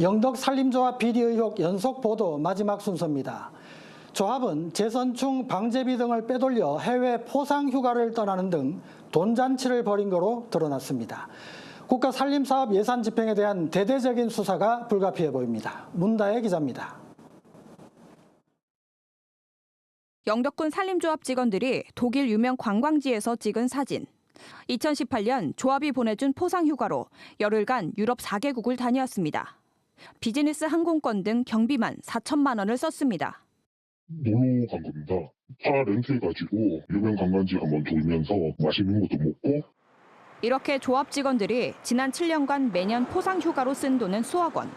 영덕 산림조합 비리 의혹 연속 보도 마지막 순서입니다. 조합은 재선충 방제비 등을 빼돌려 해외 포상 휴가를 떠나는 등 돈잔치를 벌인 거로 드러났습니다. 국가 산림사업 예산 집행에 대한 대대적인 수사가 불가피해 보입니다. 문다혜 기자입니다. 영덕군 산림조합 직원들이 독일 유명 관광지에서 찍은 사진. 2018년 조합이 보내준 포상 휴가로 열흘간 유럽 4개국을 다녀왔습니다. 비즈니스 항공권 등 경비만 4천만 원을 썼습니다. 놀러 간 겁니다. 차 렌트해가지고 유명 관광지 한번 돌면서 맛있는 것도 먹고 이렇게 조합 직원들이 지난 7년간 매년 포상 휴가로 쓴 돈은 수억 원.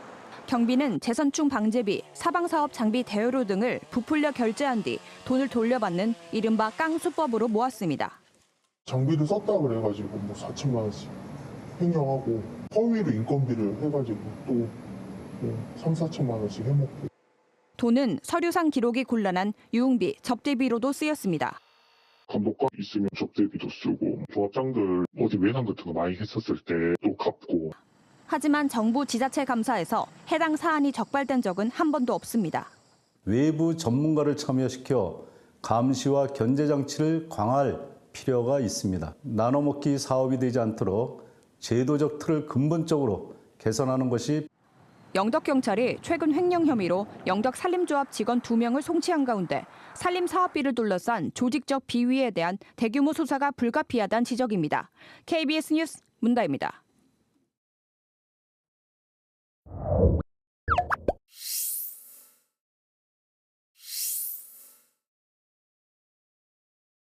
경비는 재선충 방제비, 사방사업 장비 대여료 등을 부풀려 결제한 뒤 돈을 돌려받는 이른바 깡수법으로 모았습니다. 장비를 썼다 그래가지고 뭐 4천만 원씩 횡령하고 허위로 인건비를 해가지고 또 뭐 3, 4천만 원씩 해먹고 돈은 서류상 기록이 곤란한 유흥비, 접대비로도 쓰였습니다. 감독관 있으면 접대비도 쓰고 조합장들 어디 외상 같은 거 많이 했었을 때 또 갚고 하지만 정부 지자체 감사에서 해당 사안이 적발된 적은 한 번도 없습니다. 외부 전문가를 참여시켜 감시와 견제 장치를 강화할 필요가 있습니다. 나눠먹기 사업이 되지 않도록 제도적 틀을 근본적으로 개선하는 것이 영덕경찰이 최근 횡령 혐의로 영덕 산림조합 직원 2명을 송치한 가운데 산림 사업비를 둘러싼 조직적 비위에 대한 대규모 수사가 불가피하다는 지적입니다. KBS 뉴스 문다입니다.